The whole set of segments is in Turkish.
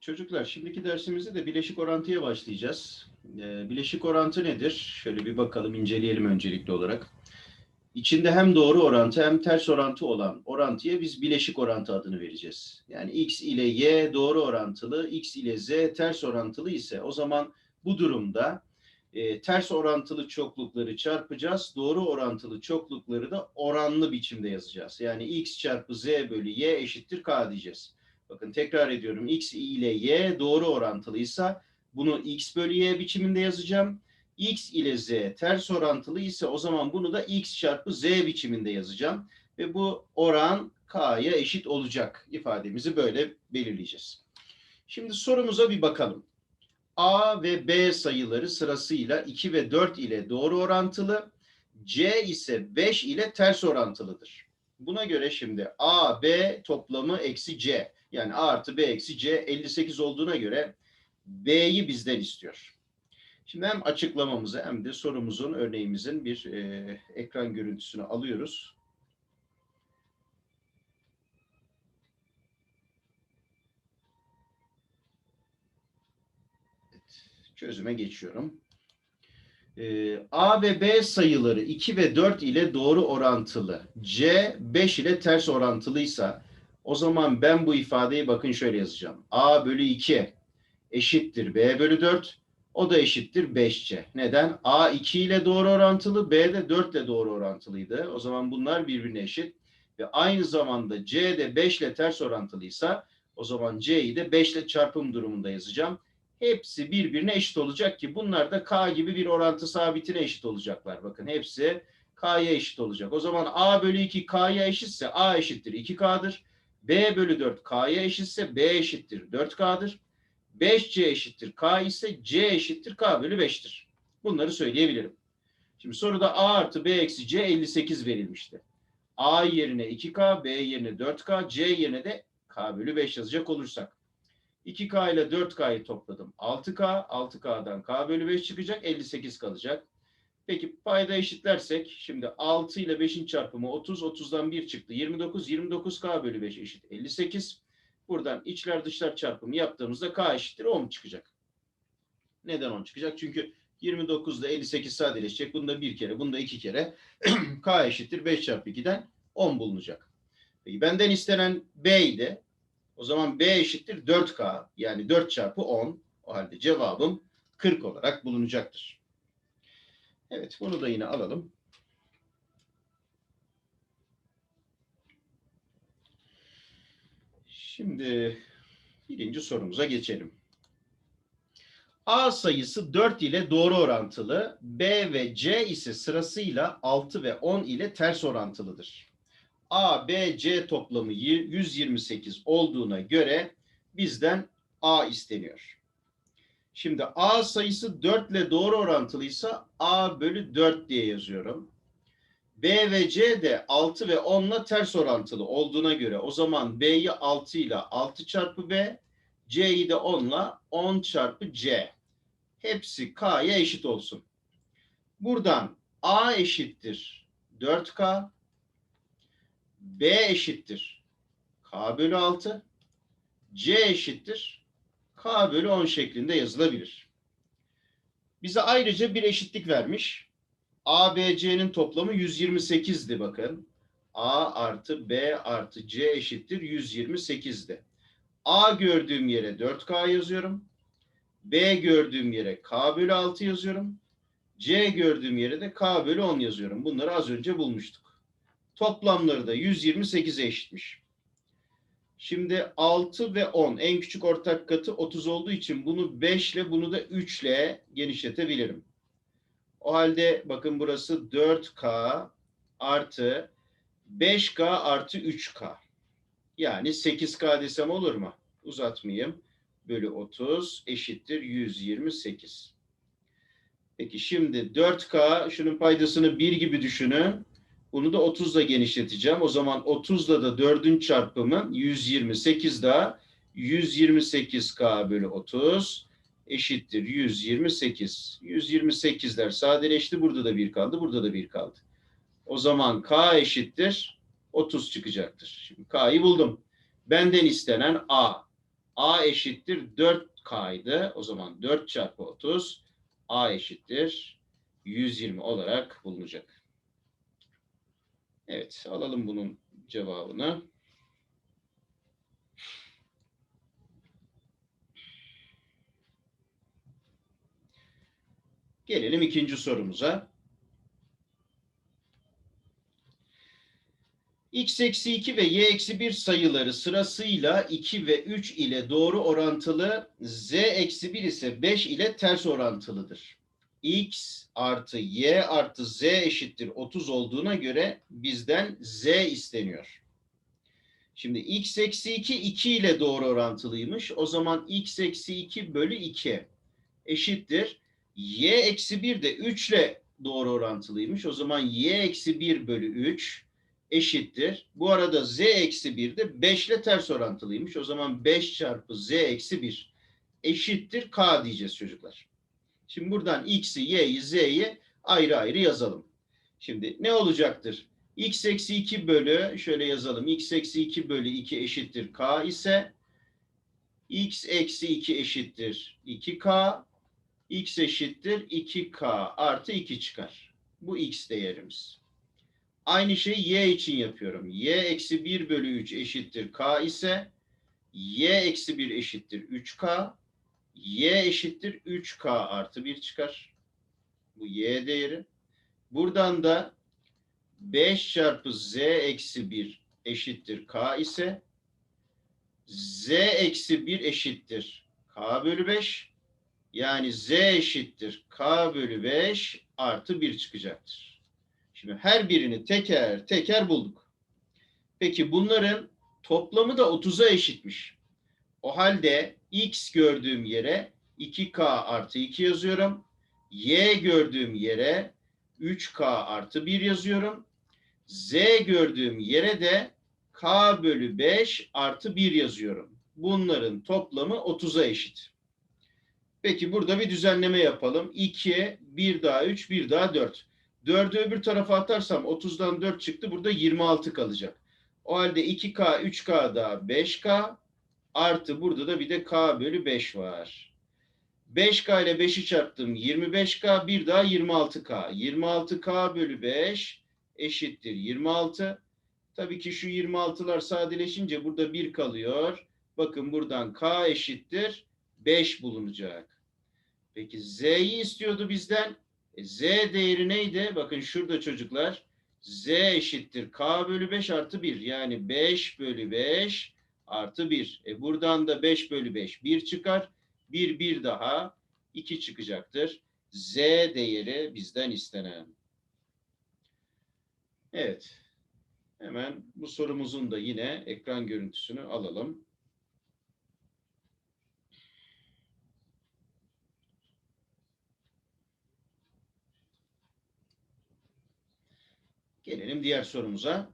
Çocuklar şimdiki dersimizde de bileşik orantıya başlayacağız. Ee, bileşik orantı nedir? Şöyle bir bakalım, inceleyelim öncelikli olarak. İçinde hem doğru orantı hem ters orantı olan orantıya biz bileşik orantı adını vereceğiz. Yani x ile y doğru orantılı, x ile z ters orantılı ise o zaman bu durumda e, ters orantılı çoklukları çarpacağız. Doğru orantılı çoklukları da oranlı biçimde yazacağız. Yani x çarpı z bölü y eşittir k diyeceğiz. Bakın tekrar ediyorum. X ile Y doğru orantılıysa bunu X bölü Y biçiminde yazacağım. X ile Z ters orantılı ise o zaman bunu da X çarpı Z biçiminde yazacağım. Ve bu oran K'ya eşit olacak ifademizi böyle belirleyeceğiz. Şimdi sorumuza bir bakalım. A ve B sayıları sırasıyla 2 ve 4 ile doğru orantılı. C ise 5 ile ters orantılıdır. Buna göre şimdi A, B toplamı eksi C. Yani A artı B eksi C 58 olduğuna göre B'yi bizden istiyor. Şimdi hem açıklamamızı hem de sorumuzun örneğimizin bir e, ekran görüntüsünü alıyoruz. Evet, çözüme geçiyorum. E, A ve B sayıları 2 ve 4 ile doğru orantılı. C 5 ile ters orantılıysa o zaman ben bu ifadeyi bakın şöyle yazacağım. A bölü 2 eşittir B bölü 4. O da eşittir 5C. Neden? A 2 ile doğru orantılı, B de 4 ile doğru orantılıydı. O zaman bunlar birbirine eşit. Ve aynı zamanda C de 5 ile ters orantılıysa o zaman C'yi de 5 ile çarpım durumunda yazacağım. Hepsi birbirine eşit olacak ki bunlar da K gibi bir orantı sabitine eşit olacaklar. Bakın hepsi K'ya eşit olacak. O zaman A bölü 2 K'ya eşitse A eşittir 2K'dır. B bölü 4 K'ya eşitse B eşittir 4K'dır. 5C eşittir K ise C eşittir K bölü 5'tir. Bunları söyleyebilirim. Şimdi soruda A artı B eksi C 58 verilmişti. A yerine 2K, B yerine 4K, C yerine de K bölü 5 yazacak olursak. 2K ile 4K'yı topladım. 6K, 6K'dan K bölü 5 çıkacak, 58 kalacak. Peki payda eşitlersek şimdi 6 ile 5'in çarpımı 30, 30'dan 1 çıktı. 29, 29K bölü 5 eşit 58. Buradan içler dışlar çarpımı yaptığımızda K eşittir 10 çıkacak. Neden 10 çıkacak? Çünkü 29 ile 58 sadeleşecek. Bunda bir kere, bunda iki kere. K eşittir 5 çarpı 2'den 10 bulunacak. Peki benden istenen B idi. O zaman B eşittir 4K. Yani 4 çarpı 10. O halde cevabım 40 olarak bulunacaktır. Evet bunu da yine alalım. Şimdi birinci sorumuza geçelim. A sayısı 4 ile doğru orantılı, B ve C ise sırasıyla 6 ve 10 ile ters orantılıdır. A, B, C toplamı 128 olduğuna göre bizden A isteniyor. Şimdi A sayısı 4 ile doğru orantılıysa A bölü 4 diye yazıyorum. B ve C de 6 ve 10 ile ters orantılı olduğuna göre o zaman B'yi 6 ile 6 çarpı B, C'yi de 10 ile 10 çarpı C. Hepsi K'ya eşit olsun. Buradan A eşittir 4K, B eşittir K bölü 6, C eşittir K bölü 10 şeklinde yazılabilir. Bize ayrıca bir eşitlik vermiş. A, B, C'nin toplamı 128'di bakın. A artı B artı C eşittir 128'di. A gördüğüm yere 4K yazıyorum. B gördüğüm yere K bölü 6 yazıyorum. C gördüğüm yere de K bölü 10 yazıyorum. Bunları az önce bulmuştuk. Toplamları da 128'e eşitmiş. Şimdi 6 ve 10 en küçük ortak katı 30 olduğu için bunu 5 ile bunu da 3 ile genişletebilirim. O halde bakın burası 4K artı 5K artı 3K. Yani 8K desem olur mu? Uzatmayayım. Bölü 30 eşittir 128. Peki şimdi 4K şunun paydasını 1 gibi düşünün. Bunu da 30 ile genişleteceğim. O zaman 30 ile da 4'ün çarpımı 128 daha 128K bölü 30 eşittir 128. 128'ler sadeleşti. Burada da 1 kaldı. Burada da 1 kaldı. O zaman K eşittir 30 çıkacaktır. Şimdi K'yı buldum. Benden istenen A. A eşittir 4K'ydı. O zaman 4 çarpı 30 A eşittir 120 olarak bulunacak. Evet alalım bunun cevabını. Gelelim ikinci sorumuza. x eksi 2 ve y eksi 1 sayıları sırasıyla 2 ve 3 ile doğru orantılı, z eksi 1 ise 5 ile ters orantılıdır. X artı y artı z eşittir 30 olduğuna göre bizden z isteniyor. Şimdi x eksi 2 2 ile doğru orantılıymış. O zaman x eksi 2 bölü 2 eşittir. y eksi 1 de 3 ile doğru orantılıymış. O zaman y eksi 1 bölü 3 eşittir. Bu arada z eksi 1 de 5 ile ters orantılıymış. O zaman 5 çarpı z eksi 1 eşittir k diyeceğiz çocuklar. Şimdi buradan x'i, y'yi, z'yi ayrı ayrı yazalım. Şimdi ne olacaktır? x eksi 2 bölü, şöyle yazalım. x eksi 2 bölü 2 eşittir k ise x eksi 2 eşittir 2k x eşittir 2k artı 2 çıkar. Bu x değerimiz. Aynı şeyi y için yapıyorum. y eksi 1 bölü 3 eşittir k ise y eksi 1 eşittir 3k. Y eşittir 3k artı 1 çıkar. Bu y değeri. Buradan da 5 çarpı z eksi 1 eşittir k ise z eksi 1 eşittir k bölü 5. Yani z eşittir k bölü 5 artı 1 çıkacaktır. Şimdi her birini teker teker bulduk. Peki bunların toplamı da 30'a eşitmiş. O halde x gördüğüm yere 2k artı 2 yazıyorum. y gördüğüm yere 3k artı 1 yazıyorum. z gördüğüm yere de k bölü 5 artı 1 yazıyorum. Bunların toplamı 30'a eşit. Peki burada bir düzenleme yapalım. 2, 1 daha 3, 1 daha 4. 4'ü öbür tarafa atarsam 30'dan 4 çıktı. Burada 26 kalacak. O halde 2K, 3K daha 5K artı burada da bir de K bölü 5 var. 5K ile 5'i çarptım 25K bir daha 26K. 26K bölü 5 eşittir 26. Tabii ki şu 26'lar sadeleşince burada 1 kalıyor. Bakın buradan K eşittir 5 bulunacak. Peki Z'yi istiyordu bizden. E, Z değeri neydi? Bakın şurada çocuklar. Z eşittir K bölü 5 artı 1. Yani 5 bölü 5 artı 1. E buradan da 5 bölü 5 1 çıkar. 1 1 daha 2 çıkacaktır. Z değeri bizden istenen. Evet. Hemen bu sorumuzun da yine ekran görüntüsünü alalım. Gelelim diğer sorumuza.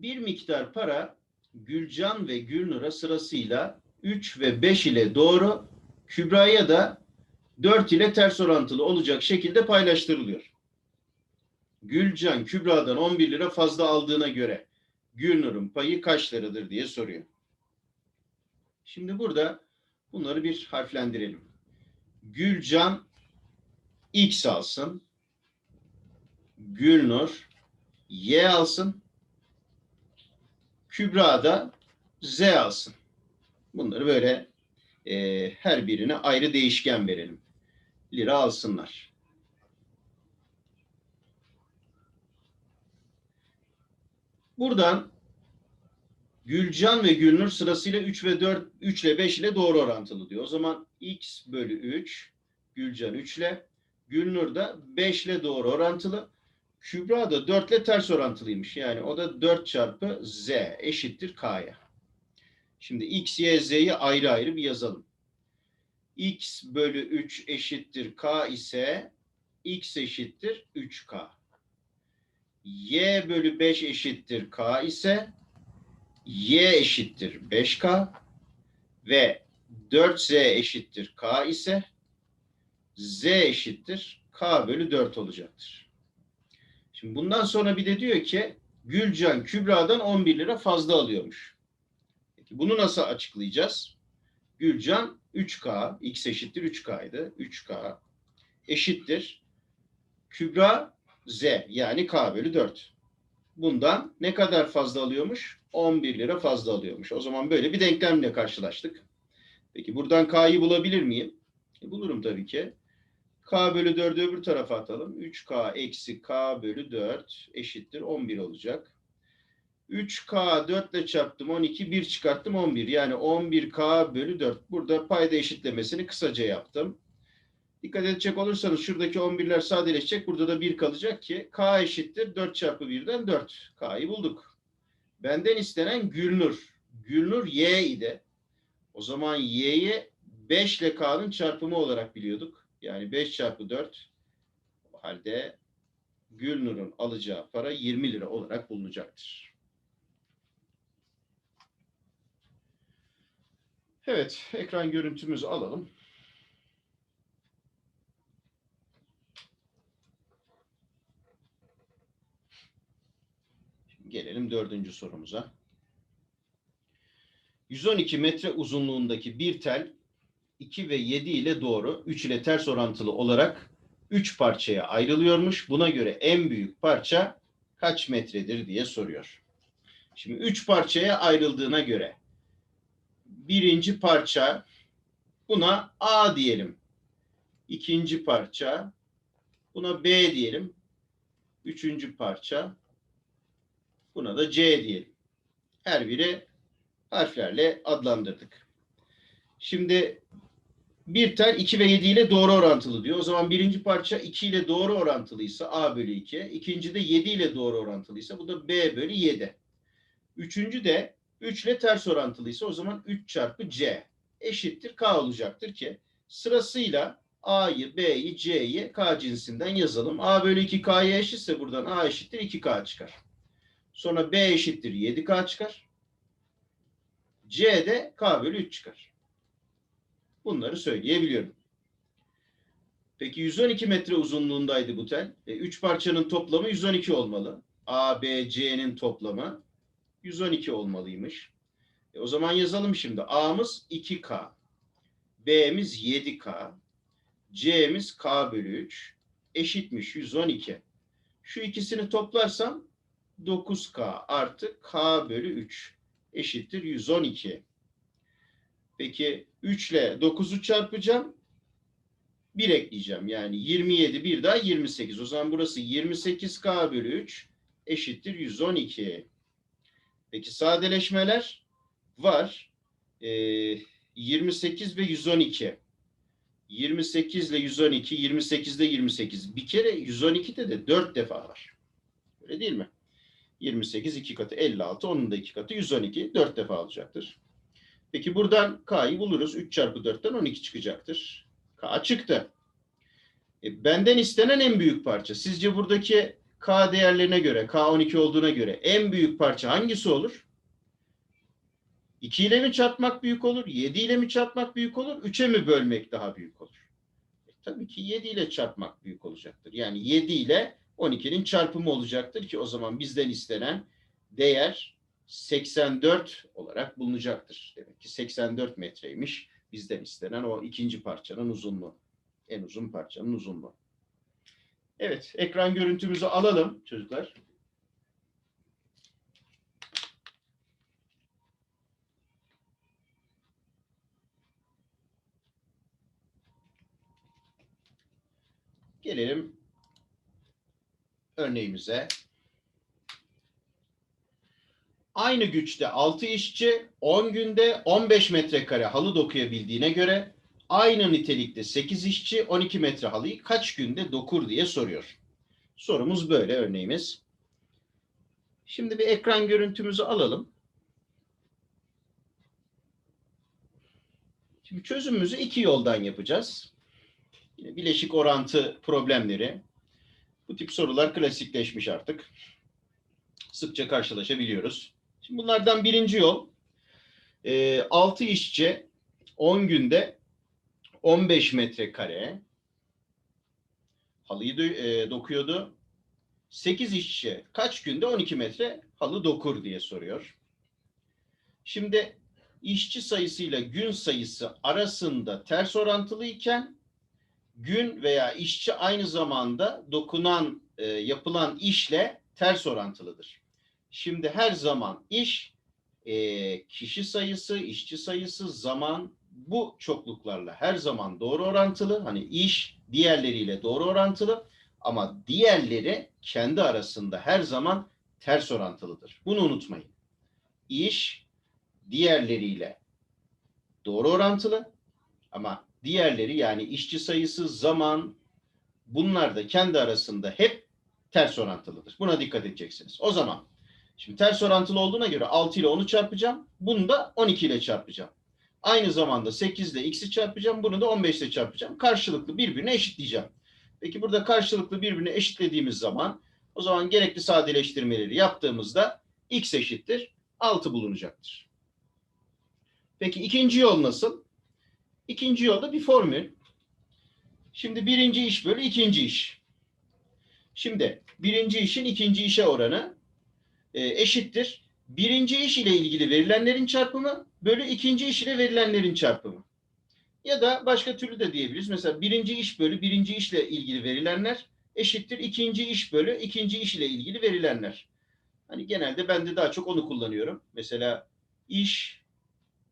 Bir miktar para Gülcan ve Gülnur'a sırasıyla 3 ve 5 ile doğru, Kübra'ya da 4 ile ters orantılı olacak şekilde paylaştırılıyor. Gülcan Kübra'dan 11 lira fazla aldığına göre Gülnur'un payı kaç liradır diye soruyor. Şimdi burada bunları bir harflendirelim. Gülcan X alsın. Gülnur Y alsın. Kübra da Z alsın. Bunları böyle e, her birine ayrı değişken verelim. Lira alsınlar. Buradan Gülcan ve Gülnur sırasıyla 3 ve 4, 3 ile 5 ile doğru orantılı diyor. O zaman x bölü 3, Gülcan 3 ile, Gülnur da 5 ile doğru orantılı. Kübra da 4 ile ters orantılıymış. Yani o da 4 çarpı z eşittir k'ya. Şimdi x, y, z'yi ayrı ayrı bir yazalım. x bölü 3 eşittir k ise x eşittir 3k. y bölü 5 eşittir k ise y eşittir 5k ve 4z eşittir k ise z eşittir k bölü 4 olacaktır. Şimdi bundan sonra bir de diyor ki Gülcan Kübra'dan 11 lira fazla alıyormuş. Peki bunu nasıl açıklayacağız? Gülcan 3K, x eşittir 3K'ydı. 3K eşittir. Kübra Z yani K bölü 4. Bundan ne kadar fazla alıyormuş? 11 lira fazla alıyormuş. O zaman böyle bir denklemle karşılaştık. Peki buradan K'yı bulabilir miyim? E, bulurum tabii ki. K bölü 4'ü öbür tarafa atalım. 3K eksi K bölü 4 eşittir 11 olacak. 3K 4 ile çarptım 12, 1 çıkarttım 11. Yani 11K bölü 4. Burada payda eşitlemesini kısaca yaptım. Dikkat edecek olursanız şuradaki 11'ler sadeleşecek. Burada da 1 kalacak ki K eşittir 4 çarpı 1'den 4. K'yı bulduk. Benden istenen Gülnur. Gülnur Y idi. O zaman Y'yi 5 ile K'nın çarpımı olarak biliyorduk. Yani 5 çarpı 4. O halde Gülnur'un alacağı para 20 lira olarak bulunacaktır. Evet, ekran görüntümüzü alalım. Gelelim dördüncü sorumuza. 112 metre uzunluğundaki bir tel 2 ve 7 ile doğru 3 ile ters orantılı olarak 3 parçaya ayrılıyormuş. Buna göre en büyük parça kaç metredir diye soruyor. Şimdi 3 parçaya ayrıldığına göre birinci parça buna A diyelim. İkinci parça buna B diyelim. Üçüncü parça buna da C diyelim. Her biri harflerle adlandırdık. Şimdi bir tel 2 ve 7 ile doğru orantılı diyor. O zaman birinci parça 2 ile doğru orantılıysa A bölü 2. İkinci de 7 ile doğru orantılıysa bu da B bölü 7. Üçüncü de 3 ile ters orantılıysa o zaman 3 çarpı C eşittir K olacaktır ki sırasıyla A'yı, B'yi, C'yi K cinsinden yazalım. A bölü 2 K'ya eşitse buradan A eşittir 2K çıkar. Sonra B eşittir 7K çıkar. C de K bölü 3 çıkar. Bunları söyleyebiliyorum. Peki 112 metre uzunluğundaydı bu tel. E, üç parçanın toplamı 112 olmalı. A, B, C'nin toplamı 112 olmalıymış. E, o zaman yazalım şimdi. A'mız 2K. B'miz 7K. C'miz K bölü 3. Eşitmiş 112. Şu ikisini toplarsam 9K artı K bölü 3 eşittir 112. Peki 3 ile 9'u çarpacağım. 1 ekleyeceğim. Yani 27 bir daha 28. O zaman burası 28K bölü 3 eşittir 112. Peki sadeleşmeler var. Ee, 28 ve 112. 28 ile 112, 28 ile 28. Bir kere 112'de de 4 defa var. Öyle değil mi? 28 iki katı 56, onun da iki katı 112. 4 defa alacaktır. Peki buradan K'yı buluruz. 3 çarpı 4'ten 12 çıkacaktır. K çıktı. E, benden istenen en büyük parça. Sizce buradaki K değerlerine göre, K 12 olduğuna göre en büyük parça hangisi olur? 2 ile mi çarpmak büyük olur? 7 ile mi çarpmak büyük olur? 3'e mi bölmek daha büyük olur? E, tabii ki 7 ile çarpmak büyük olacaktır. Yani 7 ile 12'nin çarpımı olacaktır ki o zaman bizden istenen değer 84 olarak bulunacaktır. Demek ki 84 metreymiş bizden istenen o ikinci parçanın uzunluğu. En uzun parçanın uzunluğu. Evet, ekran görüntümüzü alalım çocuklar. Gelelim örneğimize. Aynı güçte 6 işçi 10 günde 15 metrekare halı dokuyabildiğine göre aynı nitelikte 8 işçi 12 metre halıyı kaç günde dokur diye soruyor. Sorumuz böyle örneğimiz. Şimdi bir ekran görüntümüzü alalım. Şimdi çözümümüzü iki yoldan yapacağız. Yine bileşik orantı problemleri. Bu tip sorular klasikleşmiş artık. Sıkça karşılaşabiliyoruz. Şimdi bunlardan birinci yol e, 6 işçi 10 günde 15 metrekare halıyı e, dokuyordu. 8 işçi kaç günde 12 metre halı dokur diye soruyor. Şimdi işçi sayısıyla gün sayısı arasında ters orantılı iken gün veya işçi aynı zamanda dokunan e, yapılan işle ters orantılıdır. Şimdi her zaman iş e, kişi sayısı, işçi sayısı, zaman bu çokluklarla her zaman doğru orantılı. Hani iş diğerleriyle doğru orantılı ama diğerleri kendi arasında her zaman ters orantılıdır. Bunu unutmayın. İş diğerleriyle doğru orantılı ama diğerleri yani işçi sayısı, zaman bunlar da kendi arasında hep ters orantılıdır. Buna dikkat edeceksiniz. O zaman şimdi ters orantılı olduğuna göre 6 ile 10'u çarpacağım. Bunu da 12 ile çarpacağım. Aynı zamanda 8 ile x'i çarpacağım. Bunu da 15 ile çarpacağım. Karşılıklı birbirine eşitleyeceğim. Peki burada karşılıklı birbirine eşitlediğimiz zaman o zaman gerekli sadeleştirmeleri yaptığımızda x eşittir 6 bulunacaktır. Peki ikinci yol nasıl? İkinci yolda bir formül. Şimdi birinci iş bölü ikinci iş. Şimdi birinci işin ikinci işe oranı e, eşittir. Birinci iş ile ilgili verilenlerin çarpımı bölü ikinci iş ile verilenlerin çarpımı. Ya da başka türlü de diyebiliriz. Mesela birinci iş bölü birinci işle ilgili verilenler eşittir ikinci iş bölü ikinci iş ile ilgili verilenler. Hani genelde ben de daha çok onu kullanıyorum. Mesela iş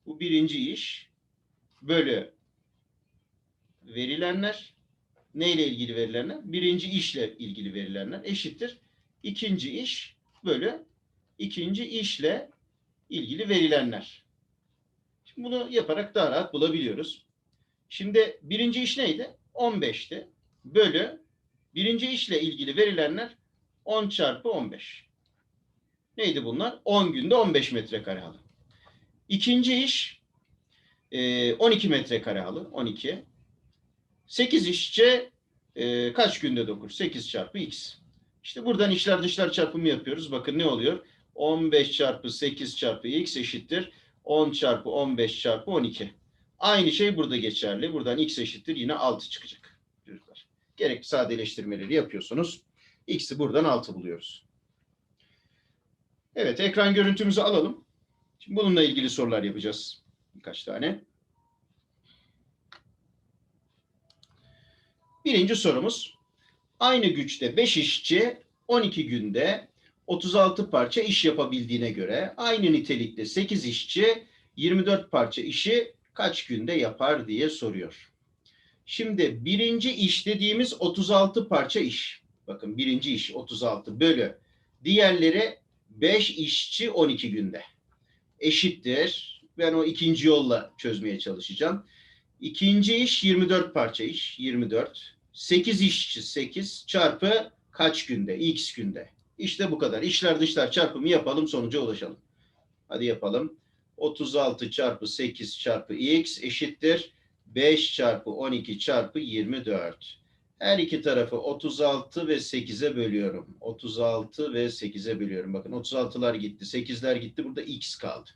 bu birinci iş bölü verilenler neyle ilgili verilenler? Birinci işle ilgili verilenler eşittir. ikinci iş bölü ikinci işle ilgili verilenler. Şimdi bunu yaparak daha rahat bulabiliyoruz. Şimdi birinci iş neydi? 15'ti. Bölü birinci işle ilgili verilenler 10 çarpı 15. Neydi bunlar? 10 günde 15 metrekare halı. İkinci iş e, 12 metrekare halı. 12. 8 işçi e, kaç günde dokur? 8 çarpı x. İşte buradan işler dışlar çarpımı yapıyoruz. Bakın ne oluyor? 15 çarpı 8 çarpı x eşittir. 10 çarpı 15 çarpı 12. Aynı şey burada geçerli. Buradan x eşittir yine 6 çıkacak. Çocuklar. Gerekli sadeleştirmeleri yapıyorsunuz. X'i buradan 6 buluyoruz. Evet ekran görüntümüzü alalım. Şimdi bununla ilgili sorular yapacağız. Birkaç tane. Birinci sorumuz. Aynı güçte 5 işçi 12 günde 36 parça iş yapabildiğine göre aynı nitelikte 8 işçi 24 parça işi kaç günde yapar diye soruyor. Şimdi birinci iş dediğimiz 36 parça iş. Bakın birinci iş 36 bölü. Diğerleri 5 işçi 12 günde. Eşittir. Ben o ikinci yolla çözmeye çalışacağım. İkinci iş 24 parça iş. 24. 8 işçi 8 çarpı kaç günde? X günde. İşte bu kadar. İşler dışlar çarpımı yapalım sonuca ulaşalım. Hadi yapalım. 36 çarpı 8 çarpı x eşittir. 5 çarpı 12 çarpı 24. Her iki tarafı 36 ve 8'e bölüyorum. 36 ve 8'e bölüyorum. Bakın 36'lar gitti, 8'ler gitti. Burada x kaldı.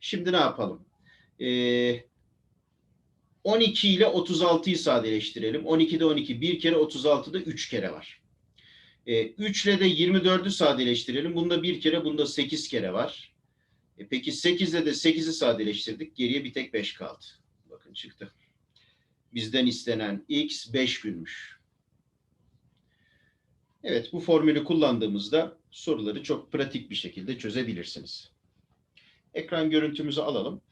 Şimdi ne yapalım? Ee, 12 ile 36'yı sadeleştirelim. 12'de 12 bir kere, 36'da 3 kere var. E, 3 ile de 24'ü sadeleştirelim. Bunda bir kere, bunda 8 kere var. E, peki 8 ile de 8'i sadeleştirdik. Geriye bir tek 5 kaldı. Bakın çıktı. Bizden istenen x 5 günmüş. Evet bu formülü kullandığımızda soruları çok pratik bir şekilde çözebilirsiniz. Ekran görüntümüzü alalım.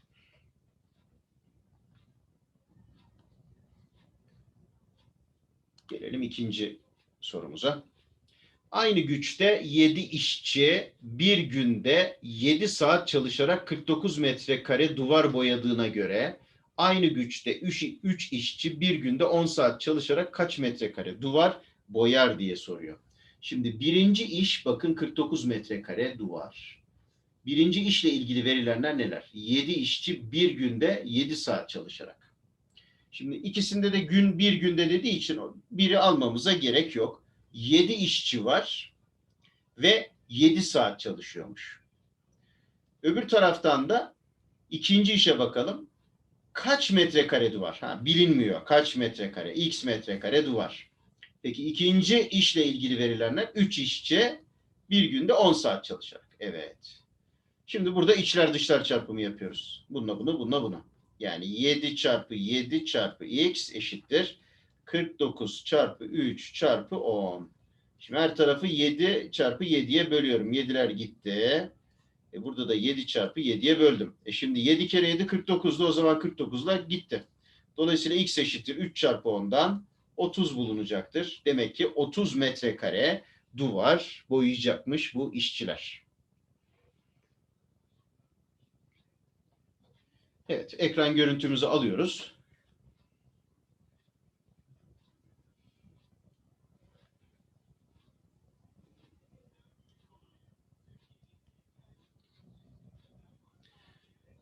Gelelim ikinci sorumuza. Aynı güçte 7 işçi bir günde 7 saat çalışarak 49 metrekare duvar boyadığına göre aynı güçte 3, 3 işçi bir günde 10 saat çalışarak kaç metrekare duvar boyar diye soruyor. Şimdi birinci iş bakın 49 metrekare duvar. Birinci işle ilgili verilenler neler? 7 işçi bir günde 7 saat çalışarak. Şimdi ikisinde de gün bir günde dediği için biri almamıza gerek yok. 7 işçi var ve 7 saat çalışıyormuş. Öbür taraftan da ikinci işe bakalım. Kaç metrekare duvar? Ha, bilinmiyor. Kaç metrekare? X metrekare duvar. Peki ikinci işle ilgili verilenler 3 işçi bir günde 10 saat çalışarak. Evet. Şimdi burada içler dışlar çarpımı yapıyoruz. Bununla bunu, bununla bunu. Yani 7 çarpı 7 çarpı x eşittir. 49 çarpı 3 çarpı 10. Şimdi her tarafı 7 çarpı 7'ye bölüyorum. 7'ler gitti. E burada da 7 çarpı 7'ye böldüm. E şimdi 7 kere 7 49'du. O zaman 49'lar gitti. Dolayısıyla x eşittir 3 çarpı 10'dan 30 bulunacaktır. Demek ki 30 metrekare duvar boyayacakmış bu işçiler. Evet, ekran görüntümüzü alıyoruz.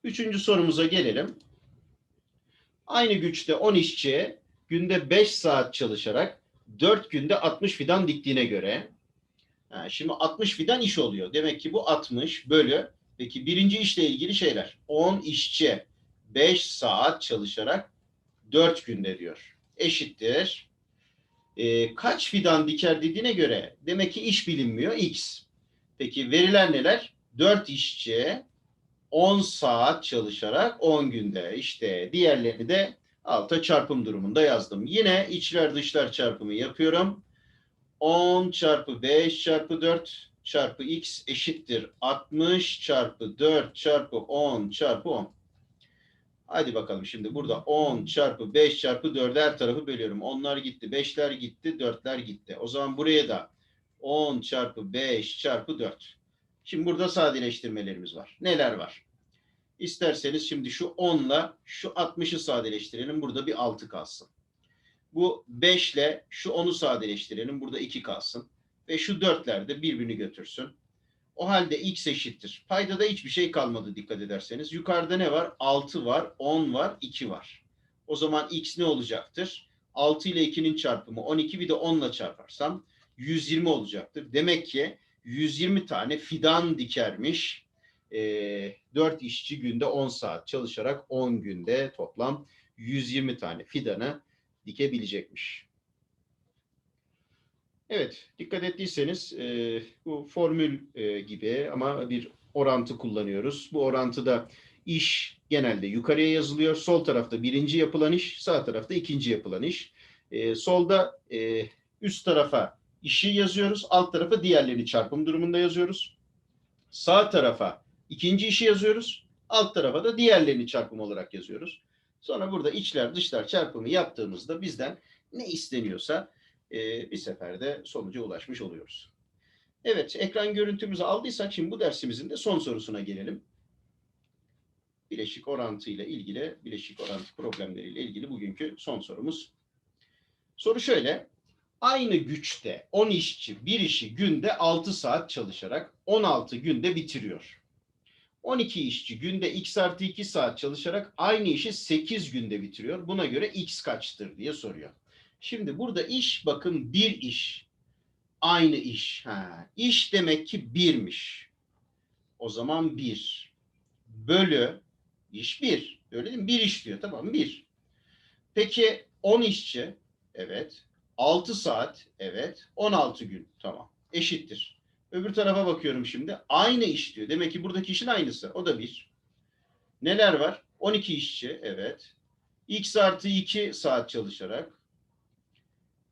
Üçüncü sorumuza gelelim. Aynı güçte 10 işçi günde 5 saat çalışarak 4 günde 60 fidan diktiğine göre ha, şimdi 60 fidan iş oluyor. Demek ki bu 60 bölü peki birinci işle ilgili şeyler. 10 işçi 5 saat çalışarak 4 günde diyor. Eşittir. Ee, kaç fidan diker dediğine göre demek ki iş bilinmiyor x. Peki verilen neler? 4 işçi 10 saat çalışarak 10 günde işte diğerlerini de alta çarpım durumunda yazdım. Yine içler dışlar çarpımı yapıyorum. 10 çarpı 5 çarpı 4 çarpı x eşittir 60 çarpı 4 çarpı 10 çarpı 10. Hadi bakalım şimdi burada 10 çarpı 5 çarpı 4 her tarafı bölüyorum. 10'lar gitti, 5'ler gitti, 4'ler gitti. O zaman buraya da 10 çarpı 5 çarpı 4. Şimdi burada sadeleştirmelerimiz var. Neler var? İsterseniz şimdi şu 10 ile şu 60'ı sadeleştirelim. Burada bir 6 kalsın. Bu 5 ile şu 10'u sadeleştirelim. Burada 2 kalsın. Ve şu 4'ler de birbirini götürsün. O halde x eşittir. Paydada hiçbir şey kalmadı dikkat ederseniz. Yukarıda ne var? 6 var, 10 var, 2 var. O zaman x ne olacaktır? 6 ile 2'nin çarpımı 12 bir de 10 ile çarparsam 120 olacaktır. Demek ki 120 tane fidan dikermiş. E, 4 işçi günde 10 saat çalışarak 10 günde toplam 120 tane fidanı dikebilecekmiş. Evet, dikkat ettiyseniz e, bu formül e, gibi ama bir orantı kullanıyoruz. Bu orantıda iş genelde yukarıya yazılıyor. Sol tarafta birinci yapılan iş, sağ tarafta ikinci yapılan iş. E, solda e, üst tarafa işi yazıyoruz, alt tarafa diğerlerini çarpım durumunda yazıyoruz. Sağ tarafa ikinci işi yazıyoruz, alt tarafa da diğerlerini çarpım olarak yazıyoruz. Sonra burada içler dışlar çarpımı yaptığımızda bizden ne isteniyorsa e, bir seferde sonuca ulaşmış oluyoruz. Evet, ekran görüntümüzü aldıysak şimdi bu dersimizin de son sorusuna gelelim. Bileşik orantı ile ilgili, bileşik orantı problemleriyle ilgili bugünkü son sorumuz. Soru şöyle. Aynı güçte 10 işçi bir işi günde 6 saat çalışarak 16 günde bitiriyor. 12 işçi günde x artı 2 saat çalışarak aynı işi 8 günde bitiriyor. Buna göre x kaçtır diye soruyor. Şimdi burada iş bakın bir iş. Aynı iş. Ha, iş demek ki birmiş. O zaman bir. Bölü iş bir. Öyle değil mi? Bir iş diyor. Tamam bir. Peki 10 işçi. Evet. 6 saat. Evet. 16 gün. Tamam. Eşittir. Öbür tarafa bakıyorum şimdi. Aynı iş diyor. Demek ki buradaki işin aynısı. O da bir. Neler var? 12 işçi. Evet. X artı 2 saat çalışarak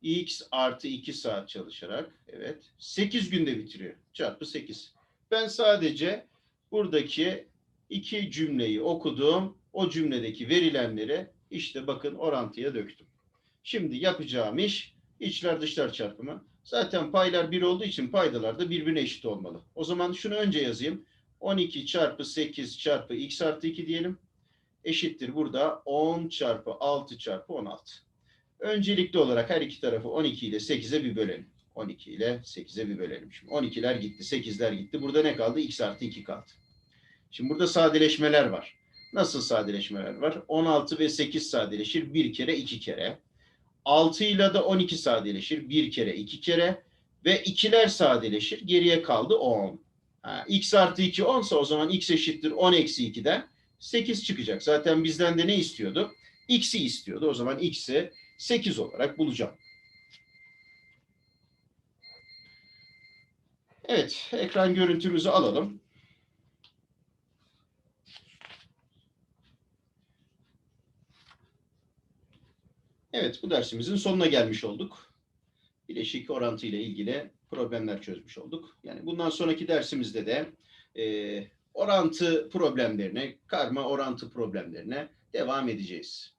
x artı 2 saat çalışarak evet 8 günde bitiriyor. Çarpı 8. Ben sadece buradaki iki cümleyi okudum. O cümledeki verilenleri işte bakın orantıya döktüm. Şimdi yapacağım iş içler dışlar çarpımı. Zaten paylar 1 olduğu için paydalar da birbirine eşit olmalı. O zaman şunu önce yazayım. 12 çarpı 8 çarpı x artı 2 diyelim. Eşittir burada 10 çarpı 6 çarpı 16. Öncelikli olarak her iki tarafı 12 ile 8'e bir bölelim. 12 ile 8'e bir bölelim. Şimdi 12'ler gitti, 8'ler gitti. Burada ne kaldı? X artı 2 kaldı. Şimdi burada sadeleşmeler var. Nasıl sadeleşmeler var? 16 ve 8 sadeleşir. Bir kere, iki kere. 6 ile de 12 sadeleşir. Bir kere, iki kere. Ve 2'ler sadeleşir. Geriye kaldı 10. Ha, x artı 2 10 o zaman x eşittir 10 eksi 2'den 8 çıkacak. Zaten bizden de ne istiyordu? X'i istiyordu. O zaman x'i 8 olarak bulacağım. Evet, ekran görüntümüzü alalım. Evet, bu dersimizin sonuna gelmiş olduk. Bileşik orantı ile ilgili problemler çözmüş olduk. Yani bundan sonraki dersimizde de e, orantı problemlerine, karma orantı problemlerine devam edeceğiz.